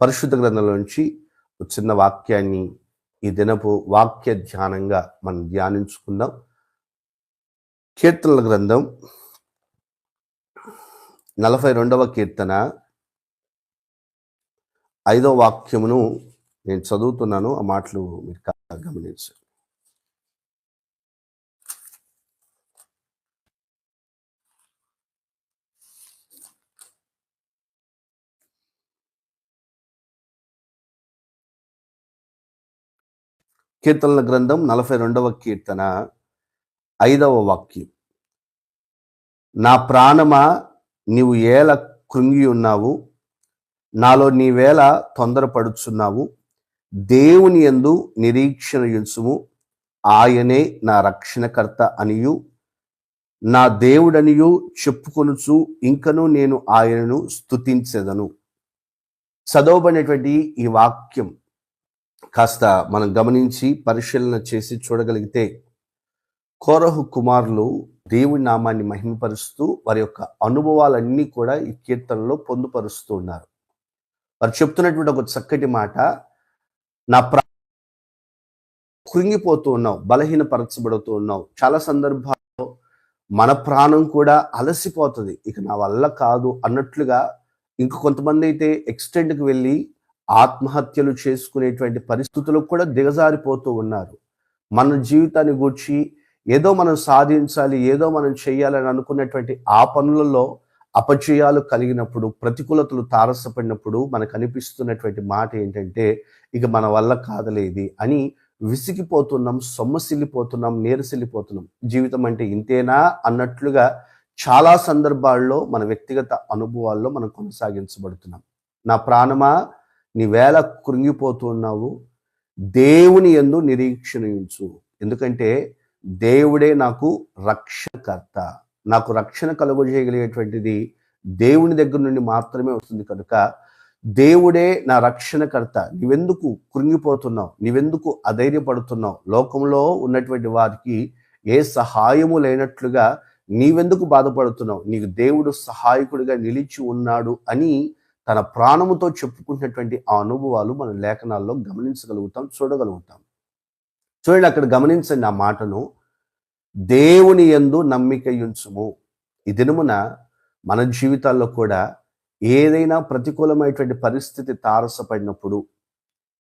పరిశుద్ధ గ్రంథంలోంచి చిన్న వాక్యాన్ని ఈ దినపు వాక్య ధ్యానంగా మనం ధ్యానించుకుందాం. కీర్తనల గ్రంథం నలభై రెండవ కీర్తన ఐదవ వాక్యమును నేను చదువుతున్నాను. ఆ మాటలు మీరు గమనించండి. కీర్తనల గ్రంథం నలభై రెండవ కీర్తన ఐదవ వాక్యం. నా ప్రాణమా నీవు ఏల కృంగి ఉన్నావు? నాలో నీవేళ తొందరపడుచున్నావు? దేవుని యందు నిరీక్షణ యుంచుము. ఆయనే నా రక్షణకర్త అనియు. నా దేవుడనియు చెప్పుకొనుచు ఇంకను నేను ఆయనను స్తుతించెదను. చదవబడినటువంటి ఈ వాక్యం కాస్త మనం గమనించి పరిశీలన చేసి చూడగలిగితే కోరహు కుమారులు దేవుని నామాన్ని మహిమపరుస్తూ వారి యొక్క అనుభవాలన్నీ కూడా ఈ కీర్తనలో పొందుపరుస్తూ ఉన్నారు. వారు చెప్తున్నటువంటి ఒక చక్కటి మాట నా ప్రా కృంగిపోతూ ఉన్నావు బలహీనపరచబడుతూ ఉన్నావు. చాలా సందర్భాల్లో మన ప్రాణం కూడా అలసిపోతుంది. ఇక నా వల్ల కాదు అన్నట్లుగా ఇంక కొంతమంది అయితే ఎక్స్టెంట్కి వెళ్ళి ఆత్మహత్యలు చేసుకునేటువంటి పరిస్థితులకు కూడా దిగజారిపోతూ ఉన్నారు. మన జీవితాన్ని గూర్చి ఏదో మనం సాధించాలి ఏదో మనం చేయాలని అనుకున్నటువంటి ఆ పనులలో అపచయాలు కలిగినప్పుడు ప్రతికూలతలు తారసపడినప్పుడు మనకు అనిపిస్తున్నటువంటి మాట ఏంటంటే ఇక మన వల్ల కాదలేది అని విసిగిపోతున్నాం సొమ్మసిల్లిపోతున్నాం నీరసిల్లిపోతున్నాం. జీవితం అంటే ఇంతేనా అన్నట్లుగా చాలా సందర్భాల్లో మన వ్యక్తిగత అనుభవాల్లో మనం కొనసాగించబడుతున్నాం. నా ప్రాణమా? నీ వేళ కృంగిపోతున్నావు. దేవుని ఎందు నిరీక్షణించు. ఎందుకంటే దేవుడే నాకు రక్షణకర్త. నాకు రక్షణ కలుగజేయగలిగేటువంటిది దేవుని దగ్గర నుండి మాత్రమే వస్తుంది కనుక దేవుడే నా రక్షణకర్త. నీవెందుకు కృంగిపోతున్నావు? నీవెందుకు అధైర్యపడుతున్నావు? లోకంలో ఉన్నటువంటి వారికి ఏ సహాయము లేనట్లుగా నీవెందుకు బాధపడుతున్నావు? నీకు దేవుడు సహాయకుడిగా నిలిచి ఉన్నాడు అని తన ప్రాణముతో చెప్పుకుంటున్నటువంటి ఆ అనుభవాలు మన లేఖనాల్లో గమనించగలుగుతాం చూడగలుగుతాం. చూడండి అక్కడ గమనించండి ఆ మాటను. దేవుని యందు నమ్మిక ఉంచుము ఈ దినమున మన జీవితాల్లో కూడా ఏదైనా ప్రతికూలమైనటువంటి పరిస్థితి తారసపడినప్పుడు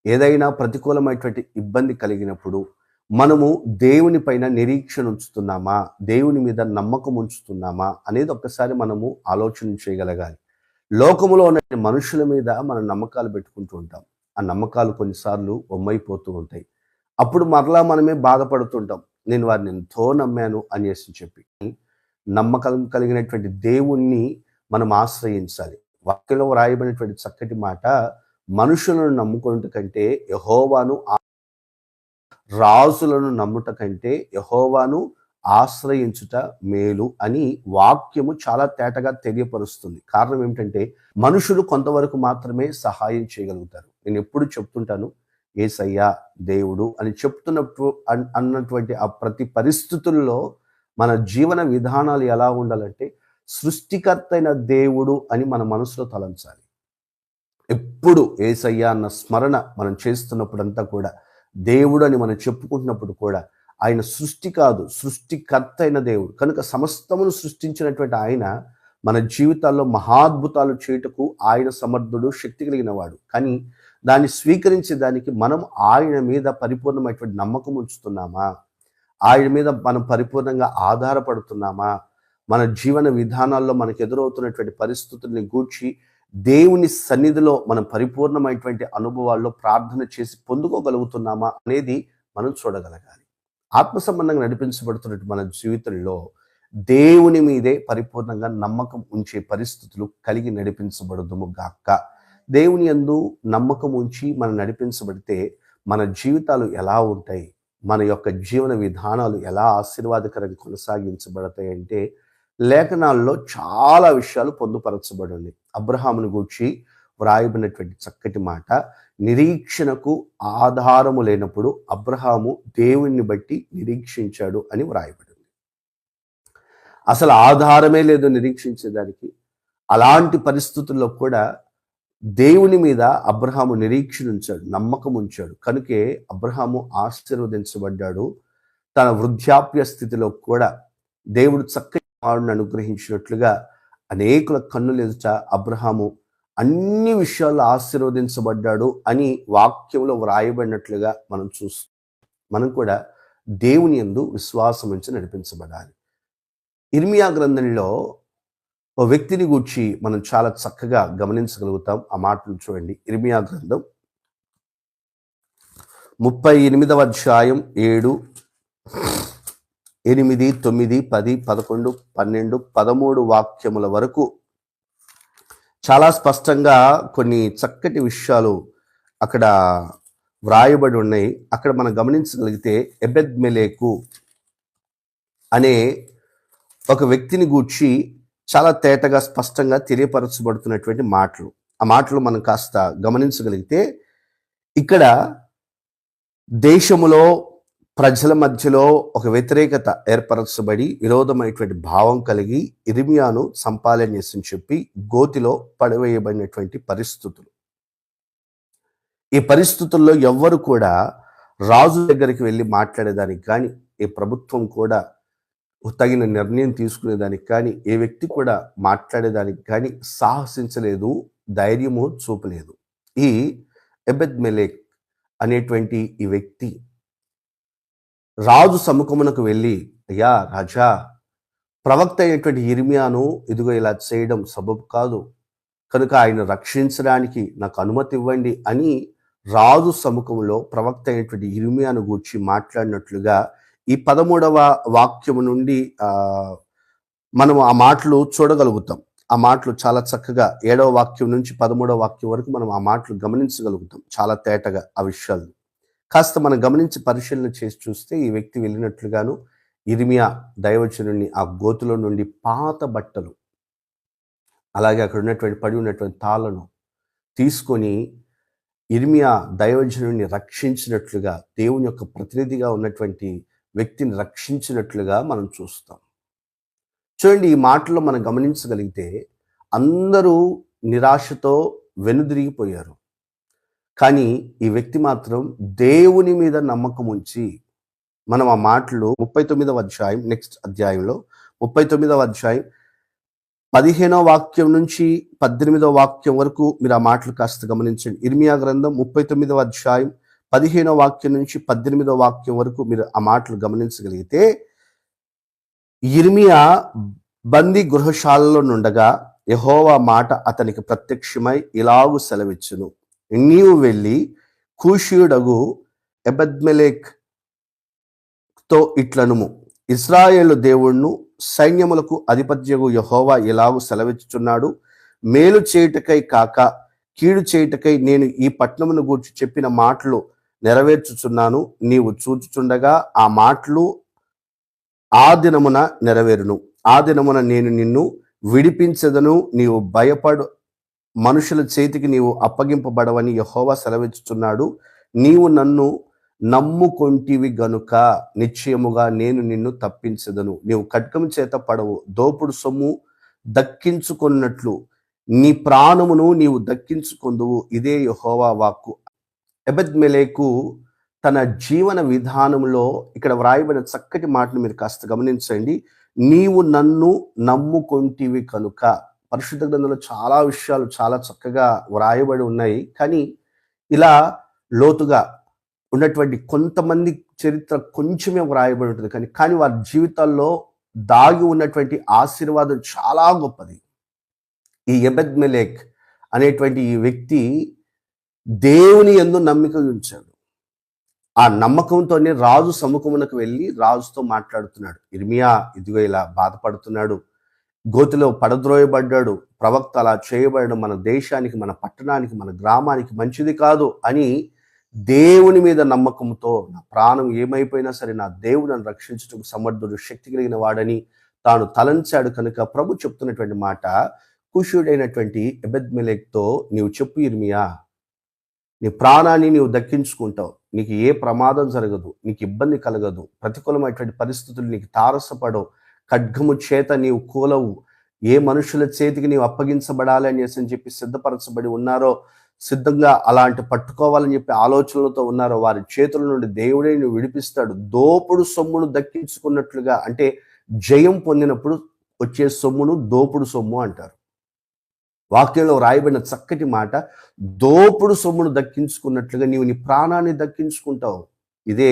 ఏదైనా ప్రతికూలమైనటువంటి ఇబ్బంది కలిగినప్పుడు మనము దేవుని పైన నిరీక్షణ ఉంచుతున్నామా దేవుని మీద నమ్మకం ఉంచుతున్నామా అనేది ఒక్కసారి మనము ఆలోచన చేయగలగాలి. లోకములో ఉన్న మనుషుల మీద మనం నమ్మకాలు పెట్టుకుంటూ ఉంటాం. ఆ నమ్మకాలు కొన్నిసార్లు ఒమ్మైపోతూ ఉంటాయి. అప్పుడు మరలా మనమే బాధపడుతుంటాం. నేను వారిని ఎంతో నమ్మాను అనేసి చెప్పి. నమ్మకం కలిగినటువంటి దేవుణ్ణి మనం ఆశ్రయించాలి. వాక్యంలో వ్రాయబడినటువంటి చక్కటి మాట మనుషులను నమ్ముకున్నట కంటే యహోవాను రాజులను నమ్ముట కంటే యహోవాను ఆశ్రయించుట మేలు అని వాక్యము చాలా తేటగా తెలియపరుస్తుంది. కారణం ఏమిటంటే మనుషులు కొంతవరకు మాత్రమే సహాయం చేయగలుగుతారు. నేను ఎప్పుడు చెప్తుంటాను ఏసయ్యా దేవుడు అని చెప్తున్నప్పుడు అన్- అన్నటువంటి ఆ ప్రతి పరిస్థితుల్లో మన జీవన విధానాలు ఎలా ఉండాలంటే సృష్టికర్త అయిన దేవుడు అని మన మనసులో తలంచాలి. ఎప్పుడు ఏసయ్యా అన్న స్మరణ మనం చేస్తున్నప్పుడంతా కూడా దేవుడు అని మనం చెప్పుకుంటున్నప్పుడు కూడా ఆయన సృష్టి కాదు సృష్టికర్త అయిన దేవుడు. కనుక సమస్తమును సృష్టించినటువంటి ఆయన మన జీవితాల్లో మహాద్భుతాలు చేయుటకు ఆయన సమర్థుడు శక్తి కలిగిన వాడు కానీ దాన్ని స్వీకరించే దానికి మనం ఆయన మీద పరిపూర్ణమైనటువంటి నమ్మకం ఉంచుతున్నామా? ఆయన మీద మనం పరిపూర్ణంగా ఆధారపడుతున్నామా? మన జీవన విధానాల్లో మనకు ఎదురవుతున్నటువంటి పరిస్థితుల్ని గూర్చి దేవుని సన్నిధిలో మనం పరిపూర్ణమైనటువంటి అనుభవాల్లో ప్రార్థన చేసి పొందుకోగలుగుతున్నామా అనేది మనం చూడగలగాలి. ఆత్మ సంబంధంగా నడిపించబడుతున్నట్టు మన జీవితంలో దేవుని మీదే పరిపూర్ణంగా నమ్మకం ఉంచే పరిస్థితులు కలిగి నడిపించబడదుము గాక. దేవుని యందు నమ్మకం ఉంచి మనం నడిపించబడితే మన జీవితాలు ఎలా ఉంటాయి? మన యొక్క జీవన విధానాలు ఎలా ఆశీర్వాదకరంగా కొనసాగించబడతాయి అంటే లేఖనాల్లో చాలా విషయాలు పొందుపరచబడింది అబ్రహామును గూర్చి వ్రాయబడినటువంటి చక్కటి మాట నిరీక్షణకు ఆధారము లేనప్పుడు అబ్రహాము దేవుణ్ణి బట్టి నిరీక్షించాడు అని వ్రాయబడింది. అసలు ఆధారమే లేదు నిరీక్షించేదానికి. అలాంటి పరిస్థితుల్లో కూడా దేవుని మీద అబ్రహాము నిరీక్షణ ఉంచాడు నమ్మకం ఉంచాడు. కనుకే అబ్రహాము ఆశీర్వదించబడ్డాడు. తన వృద్ధాప్య స్థితిలో కూడా దేవుడు చక్కటి వాడిని అనుగ్రహించినట్లుగా అనేకుల కన్నులు ఎదుట అబ్రహాము అన్ని విషయాల్లో ఆశీర్వదించబడ్డాడు అని వాక్యంలో వ్రాయబడినట్లుగా మనం చూస్తాం మనం కూడా దేవుని యందు విశ్వాసం ఉంచి నడిపించబడాలి. ఇర్మియా గ్రంథంలో ఓ వ్యక్తిని గూర్చి మనం చాలా చక్కగా గమనించగలుగుతాం. ఆ మాటలు చూడండి. ఇర్మియా గ్రంథం ముప్పై ఎనిమిదవ అధ్యాయం ఏడు ఎనిమిది తొమ్మిది పది పదకొండు పన్నెండు పదమూడు వాక్యముల వరకు చాలా స్పష్టంగా కొన్ని చక్కటి విషయాలు అక్కడ వ్రాయబడి ఉన్నాయి. అక్కడ మనం గమనించగలిగితే ఎబెద్ మెలేకు అనే ఒక వ్యక్తిని గూర్చి చాలా తేటగా స్పష్టంగా తెలియపరచబడుతున్నటువంటి మాటలు. ఆ మాటలు మనం కాస్త గమనించగలిగితే ఇక్కడ దేశములో ప్రజల మధ్యలో ఒక వ్యతిరేకత ఏర్పరచబడి విరోధమైనటువంటి భావం కలిగి ఇరిమియాను సంపాలన చేసి చెప్పి గోతిలో పడివేయబడినటువంటి పరిస్థితులు. ఈ పరిస్థితుల్లో ఎవ్వరు కూడా రాజు దగ్గరికి వెళ్ళి మాట్లాడేదానికి కానీ ఈ ప్రభుత్వం కూడా తగిన నిర్ణయం తీసుకునేదానికి కానీ ఏ వ్యక్తి కూడా మాట్లాడేదానికి కానీ సాహసించలేదు ధైర్యము చూపలేదు. ఈ ఎబెద్ మెలేక్ అనేటువంటి ఈ వ్యక్తి రాజు సముఖమునకు వెళ్ళి అయ్యా రాజా ప్రవక్త అయినటువంటి ఇర్మియాను ఇదిగో ఇలా చేయడం సబబు కాదు. కనుక ఆయన రక్షించడానికి నాకు అనుమతి ఇవ్వండి అని రాజు సముఖంలో ప్రవక్త అయినటువంటి ఇర్మియాను గూర్చి మాట్లాడినట్లుగా ఈ పదమూడవ వాక్యము నుండి మనం ఆ మాటలు చూడగలుగుతాం. ఆ మాటలు చాలా చక్కగా ఏడవ వాక్యం నుంచి పదమూడవ వాక్యం వరకు మనం ఆ మాటలు గమనించగలుగుతాం. చాలా తేటగా ఆ విషయాలు కాస్త మనం గమనించి పరిశీలన చేసి చూస్తే ఈ వ్యక్తి వెళ్ళినట్లుగాను ఇరిమియా దైవచనుడిని ఆ గోతులో నుండి పాత బట్టలు అలాగే అక్కడ ఉన్నటువంటి పడి ఉన్నటువంటి తాళ్ళను తీసుకొని ఇర్మియా దైవజనుడిని రక్షించినట్లుగా దేవుని యొక్క ప్రతినిధిగా ఉన్నటువంటి వ్యక్తిని రక్షించినట్లుగా మనం చూస్తాం. చూడండి ఈ మాటలో మనం గమనించగలిగితే అందరూ నిరాశతో వెనుదిరిగిపోయారు. కానీ ఈ వ్యక్తి మాత్రం దేవుని మీద నమ్మకం ఉంచి మనం ఆ మాటలు ముప్పై తొమ్మిదవ అధ్యాయం నెక్స్ట్ అధ్యాయంలో ముప్పై తొమ్మిదవ అధ్యాయం పదిహేనో వాక్యం నుంచి పద్దెనిమిదవ వాక్యం వరకు మీరు ఆ మాటలు కాస్త గమనించండి. ఇర్మియా గ్రంథం ముప్పై తొమ్మిదవ అధ్యాయం పదిహేనో వాక్యం నుంచి పద్దెనిమిదవ వాక్యం వరకు మీరు ఆ మాటలు గమనించగలిగితే ఇర్మియా బందీ గృహశాలలో నుండగా యహోవా మాట అతనికి ప్రత్యక్షమై ఇలాగు సెలవిచ్చును. నీవు వెళ్ళి కూషియుడగు ఎబద్మెలేక్తో ఇట్లనుము. ఇస్రాయేలు దేవుణ్ణు సైన్యములకు అధిపత్యగు యహోవా ఇలాగు సెలవిచ్చుచున్నాడు? మేలు చేయుటకై కాక కీడు చేయుటకై నేను ఈ పట్టణమును గూర్చి చెప్పిన మాటలు నెరవేర్చుచున్నాను. నీవు చూచుచుండగా ఆ మాటలు ఆ దినమున నెరవేరును. ఆ దినమున నేను నిన్ను విడిపించదను. నీవు భయపడు మనుషుల చేతికి నీవు అప్పగింపబడవని యహోవా సెలవిచ్చుచున్నాడు. నీవు నన్ను నమ్ముకొంటివి గనుక నిశ్చయముగా నేను నిన్ను తప్పించదను. నీవు ఖడ్గం చేత పడవు దోపుడు సొమ్ము దక్కించుకున్నట్లు నీ ప్రాణమును నీవు దక్కించుకొందువు ఇదే యహోవా వాక్కు. ఎబెద్మెలేకు తన జీవన విధానంలో ఇక్కడ వ్రాయబడిన చక్కటి మాటను మీరు కాస్త గమనించండి. నీవు నన్ను నమ్ముకొంటివి కనుక పరిశుద్ధ గ్రంథంలో చాలా విషయాలు చాలా చక్కగా వ్రాయబడి ఉన్నాయి. కానీ ఇలా లోతుగా ఉన్నటువంటి కొంతమంది చరిత్ర కొంచెమే వ్రాయబడి ఉంటుంది. కానీ కానీ వారి జీవితాల్లో దాగి ఉన్నటువంటి ఆశీర్వాదం చాలా గొప్పది. ఈ ఎబెద్ మెలేక్ అనేటువంటి ఈ వ్యక్తి దేవుని ఎందు నమ్మిక ఉంచాడు. ఆ నమ్మకంతోనే రాజు సముఖమునకు వెళ్ళి రాజుతో మాట్లాడుతున్నాడు. ఇర్మియా ఇదిగో ఇలా బాధపడుతున్నాడు. గోతిలో పడద్రోయబడ్డాడు ప్రవక్త అలా చేయబడడం మన దేశానికి మన పట్టణానికి మన గ్రామానికి మంచిది కాదు అని దేవుని మీద నమ్మకంతో నా ప్రాణం ఏమైపోయినా సరే నా దేవుడు నన్ను రక్షించటకు సమర్థుడు శక్తి కలిగిన వాడని తాను తలంచాడు కనుక ప్రభు చెప్తున్నటువంటి మాట కుషుడైనటువంటి ఎబెద్మెలెక్తో నీవు చెప్పు ఇర్మియా నీ ప్రాణాన్ని నీవు దక్కించుకుంటావు. నీకు ఏ ప్రమాదం జరగదు. నీకు ఇబ్బంది కలగదు. ప్రతికూలమైనటువంటి పరిస్థితులు నీకు తారసపడవు. ఖడ్గము చేత నీవు కూలవు. ఏ మనుషుల చేతికి నీవు అప్పగించబడాలి అనేసి అని చెప్పి సిద్ధపరచబడి ఉన్నారో సిద్ధంగా అలాంటి పట్టుకోవాలని చెప్పి ఆలోచనలతో ఉన్నారో వారి చేతుల నుండి దేవుడే నువ్వు విడిపిస్తాడు. దోపుడు సొమ్మును దక్కించుకున్నట్లుగా అంటే జయం పొందినప్పుడు వచ్చే సొమ్మును దోపుడు సొమ్ము అంటారు. వాక్యంలో రాయబడిన చక్కటి మాట దోపుడు సొమ్మును దక్కించుకున్నట్లుగా నీవు నీ ప్రాణాన్ని దక్కించుకుంటావు. ఇదే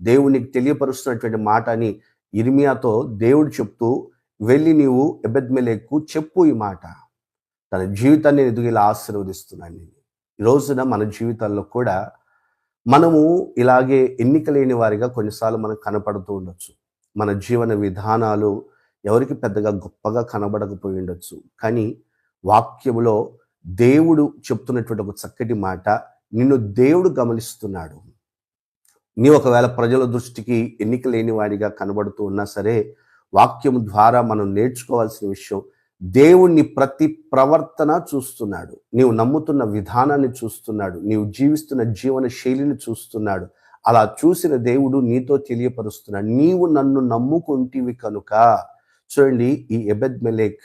దేవునికి తెలియపరుస్తున్నటువంటి మాట అని ఇర్మియాతో దేవుడు చెప్తూ వెళ్ళి నీవు ఎబెద్మెలేకు చెప్పు ఈ మాట. తన జీవితాన్ని ఎదుగు ఇలా ఆశీర్వదిస్తున్నాను నేను. ఈ రోజున మన జీవితాల్లో కూడా మనము ఇలాగే ఎన్నిక లేని వారిగా కొన్నిసార్లు మనం కనపడుతూ ఉండొచ్చు. మన జీవన విధానాలు ఎవరికి పెద్దగా గొప్పగా కనబడకపోయి ఉండొచ్చు. కానీ వాక్యములో దేవుడు చెప్తున్నటువంటి ఒక చక్కటి మాట నిన్ను దేవుడు గమనిస్తున్నాడు. నీ ఒకవేళ ప్రజల దృష్టికి ఎన్నిక లేని వాడిగా కనబడుతూ ఉన్నా సరే వాక్యం ద్వారా మనం నేర్చుకోవాల్సిన విషయం దేవుణ్ణి ప్రతి ప్రవర్తన చూస్తున్నాడు. నీవు నమ్ముతున్న విధానాన్ని చూస్తున్నాడు. నీవు జీవిస్తున్న జీవన శైలిని చూస్తున్నాడు. అలా చూసిన దేవుడు నీతో తెలియపరుస్తున్నాడు. నీవు నన్ను నమ్ముకుంటివి కనుక చూడండి ఈ ఎబెద్ మెలేక్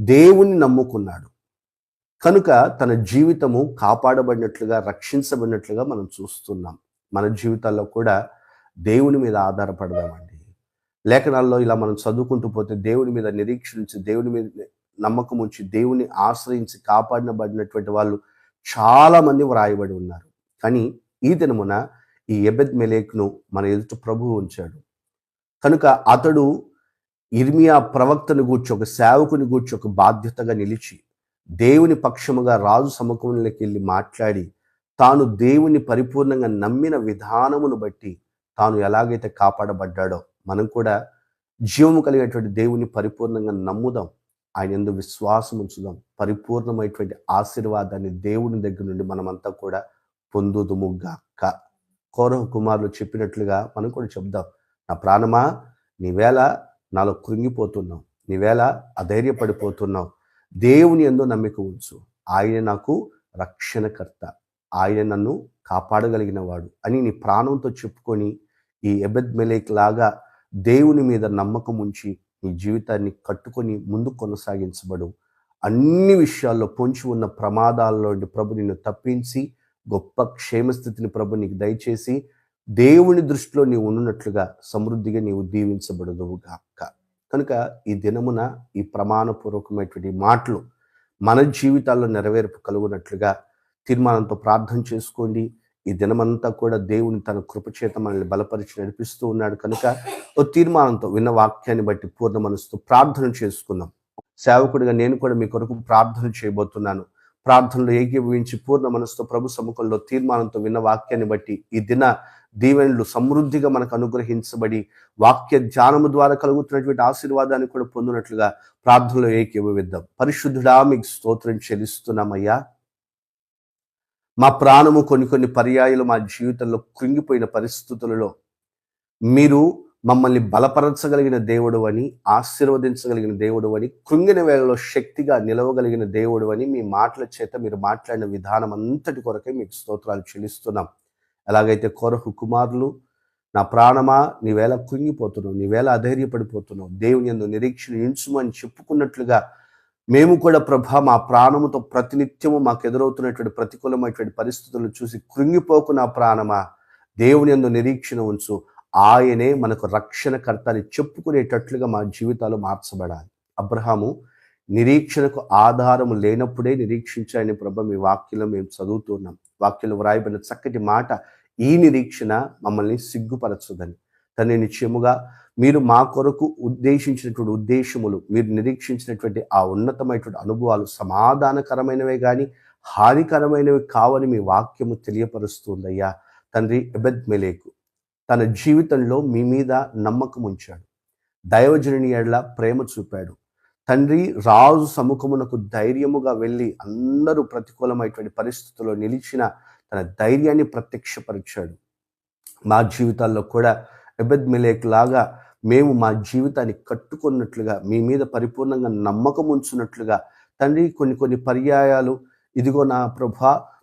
దేవుణ్ణి నమ్ముకున్నాడు. కనుక తన జీవితము కాపాడబడినట్లుగా రక్షించబడినట్లుగా మనం చూస్తున్నాం. మన జీవితాల్లో కూడా దేవుని మీద ఆధారపడదామండి. లేఖనాల్లో ఇలా మనం చదువుకుంటూ పోతే దేవుని మీద నిరీక్షించి దేవుని మీద నమ్మకం ఉంచి దేవుని ఆశ్రయించి కాపాడినబడినటువంటి వాళ్ళు చాలామంది వ్రాయబడి ఉన్నారు. కానీ ఈ దినమున ఈ ఎబెద్ మెలేక్ను మన ఎదుట ప్రభువు ఉంచాడు. కనుక అతడు ఇర్మియా ప్రవక్తను గూర్చి ఒక సేవకుని గూర్చి ఒక బాధ్యతగా నిలిచి దేవుని పక్షముగా రాజు సముఖంలోకి వెళ్ళి మాట్లాడి తాను దేవుని పరిపూర్ణంగా నమ్మిన విధానమును బట్టి తాను ఎలాగైతే కాపాడబడ్డాడో మనం కూడా జీవము కలిగేటువంటి దేవుని పరిపూర్ణంగా నమ్ముదాం. ఆయన ఎందు విశ్వాసం ఉంచుదాం. పరిపూర్ణమైనటువంటి ఆశీర్వాదాన్ని దేవుని దగ్గర నుండి మనమంతా కూడా పొందుదుముగాక. కౌరవ కుమారులు చెప్పినట్లుగా మనం కూడా చెప్దాం. నా ప్రాణమా నీవేళ నాలో కృంగిపోతున్నావు. నీవేళ అధైర్యపడిపోతున్నావు. దేవుని ఎందు నమ్మిక ఉంచు. ఆయన నాకు రక్షణకర్త. ఆయన నన్ను కాపాడగలిగిన వాడు అని నీ ప్రాణంతో చెప్పుకొని ఈ ఎబెద్ మెలేక్ లాగా దేవుని మీద నమ్మకం ఉంచి నీ జీవితాన్ని కట్టుకొని ముందు కొనసాగించబడు. అన్ని విషయాల్లో పొంచి ఉన్న ప్రమాదాల్లో ప్రభు నిన్ను తప్పించి గొప్ప క్షేమస్థితిని ప్రభు నీకు దయచేసి దేవుని దృష్టిలో నీవు ఉన్నట్లుగా సమృద్ధిగా నీవు దీవించబడదువుగాక. కనుక ఈ దినమున ఈ ప్రమాణపూర్వకమైనటువంటి మాటలు మన జీవితాల్లో నెరవేర్పు కలుగునట్లుగా తీర్మానంతో ప్రార్థన చేసుకోండి. ఈ దినమంతా కూడా దేవుని తన కృపచేత మనల్ని బలపరిచి నడిపిస్తూ ఉన్నాడు కనుక ఓ తీర్మానంతో విన్న వాక్యాన్ని బట్టి పూర్ణ మనసుతో ప్రార్థన చేసుకున్నాం సేవకుడిగా నేను కూడా మీ కొరకు ప్రార్థన చేయబోతున్నాను. ప్రార్థనలో ఏకీభవించి పూర్ణ మనసుతో ప్రభు సముఖంలో తీర్మానంతో విన్న వాక్యాన్ని బట్టి ఈ దిన దీవెనలు సమృద్ధిగా మనకు అనుగ్రహించబడి వాక్య ధ్యానము ద్వారా కలుగుతున్నటువంటి ఆశీర్వాదాన్ని కూడా పొందినట్లుగా ప్రార్థనలో ఏకీభవిద్దాం. పరిశుద్ధుడా మీకు స్తోత్రం చెల్లిస్తున్నామయ్యా మా ప్రాణము కొన్ని కొన్ని పర్యాయాలు మా జీవితంలో కృంగిపోయిన పరిస్థితులలో మీరు మమ్మల్ని బలపరచగలిగిన దేవుడు అని ఆశీర్వదించగలిగిన దేవుడు అని కృంగిన వేళలో శక్తిగా నిలవగలిగిన దేవుడు అని మీ మాటల చేత మీరు మాట్లాడిన విధానం అంతటి కొరకే మీకు స్తోత్రాలు చెల్లిస్తున్నాం. ఎలాగైతే కొరకు కుమారులు నా ప్రాణమా నీవేళ కృంగిపోతున్నావు నీవేళ అధైర్యపడిపోతున్నావు దేవుని ఎందు నిరీక్షణ ఇంచుమని చెప్పుకున్నట్లుగా మేము కూడా ప్రభ మా ప్రాణముతో ప్రతినిత్యము మాకు ఎదురవుతున్నటువంటి ప్రతికూలమైనటువంటి పరిస్థితులను చూసి కృంగిపోకు నా ప్రాణమా. దేవుని ఎందు నిరీక్షణ ఉంచు. ఆయనే మనకు రక్షణకర్త అని చెప్పుకునేటట్లుగా మా జీవితాలు మార్చబడాలి. అబ్రహాము నిరీక్షణకు ఆధారము లేనప్పుడే నిరీక్షించాయని ప్రభ మీ వాక్యంలో మేము చదువుతున్నాం వాక్యంలో వ్రాయబడిన చక్కటి మాట ఈ నిరీక్షణ మమ్మల్ని సిగ్గుపరచదని. తన నిశ్చయముగా మీరు మా కొరకు ఉద్దేశించినటువంటి ఉద్దేశములు మీరు నిరీక్షించినటువంటి ఆ ఉన్నతమైనటువంటి అనుభవాలు సమాధానకరమైనవే కానీ హానికరమైనవి కావని మీ వాక్యము తెలియపరుస్తుందయ్యా. తండ్రి ఎబెద్ మెలేకు తన జీవితంలో మీ మీద నమ్మకం ఉంచాడు. దైవజనుని ఎడల ప్రేమ చూపాడు. తండ్రి రాజు సముఖమునకు ధైర్యముగా వెళ్ళి అందరూ ప్రతికూలమైనటువంటి పరిస్థితుల్లో నిలిచిన తన ధైర్యాన్ని ప్రత్యక్షపరిచాడు. మా జీవితాల్లో కూడా ఎబెద్ మిలేక్ లాగా మేము మా జీవితాన్ని కట్టుకున్నట్లుగా మీ మీద పరిపూర్ణంగా నమ్మకం ఉంచున్నట్లుగా తండ్రి కొన్ని కొన్ని పర్యాయాలు ఇదిగో నా ప్రభ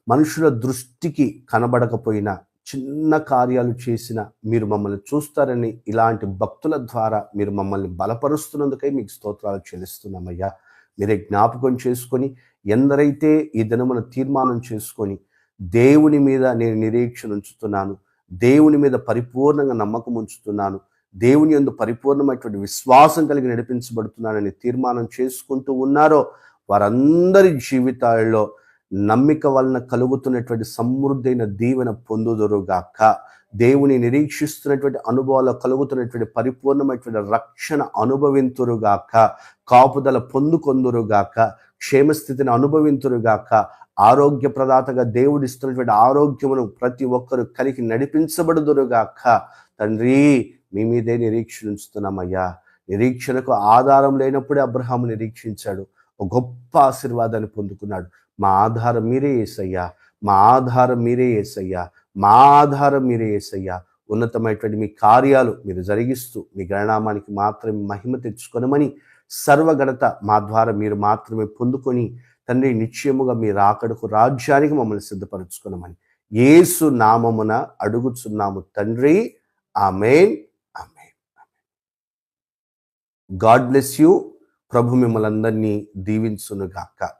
మనుషుల దృష్టికి కనబడకపోయినా చిన్న కార్యాలు చేసిన మీరు మమ్మల్ని చూస్తారని ఇలాంటి భక్తుల ద్వారా మీరు మమ్మల్ని బలపరుస్తున్నందుకై మీకు స్తోత్రాలు చెల్లిస్తున్నామయ్యా. మీరే జ్ఞాపకం చేసుకొని ఎందరైతే ఈ దినమున తీర్మానం చేసుకొని దేవుని మీద నేను నిరీక్షణ ఉంచుతున్నాను దేవుని మీద పరిపూర్ణంగా నమ్మకం ఉంచుతున్నాను దేవుని యందు పరిపూర్ణమైనటువంటి విశ్వాసం కలిగి నడిపించబడుతున్నానని తీర్మానం చేసుకుంటూ ఉన్నారో వారందరి జీవితాల్లో నమ్మిక వలన కలుగుతున్నటువంటి సమృద్ధైన దీవెన పొందుదురుగాక. దేవుని నిరీక్షిస్తున్నటువంటి అనుభవాలు కలుగుతున్నటువంటి పరిపూర్ణమైనటువంటి రక్షణ అనుభవింతురుగాక. కాపుదల పొందుకొందురుగాక. క్షేమస్థితిని అనుభవింతురుగాక. ఆరోగ్య ప్రదాతగా దేవుడిస్తున్నటువంటి ఆరోగ్యమును ప్రతి ఒక్కరు కలిగి నడిపించబడుదురుగాక. తండ్రి మీ మీదే నిరీక్షణ ఉంచుతున్నామయ్యా నిరీక్షణకు ఆధారం లేనప్పుడే అబ్రహాము నిరీక్షించాడు. ఒక గొప్ప ఆశీర్వాదాన్ని పొందుకున్నాడు. మా ఆధారం మీరే ఏసయ్యా మా ఆధారం మీరే ఏసయ్యా మా ఆధారం మీరే ఏసయ్యా ఉన్నతమైనటువంటి మీ కార్యాలు మీరు జరిగిస్తూ మీ గణనామానికి మాత్రమే మహిమ తెచ్చుకొనమని సర్వగణత మా ద్వారా మీరు మాత్రమే పొందుకొని తండ్రి నిశ్చయముగా మీ రాకడకు రాజ్యానికి మమ్మల్ని సిద్ధపరచుకున్నామని యేసు నామమున అడుగుచున్నాము తండ్రి. ఆమెన్. God bless you. ప్రభు మిమ్మల్ని అందరినీ దీవించునుగాక.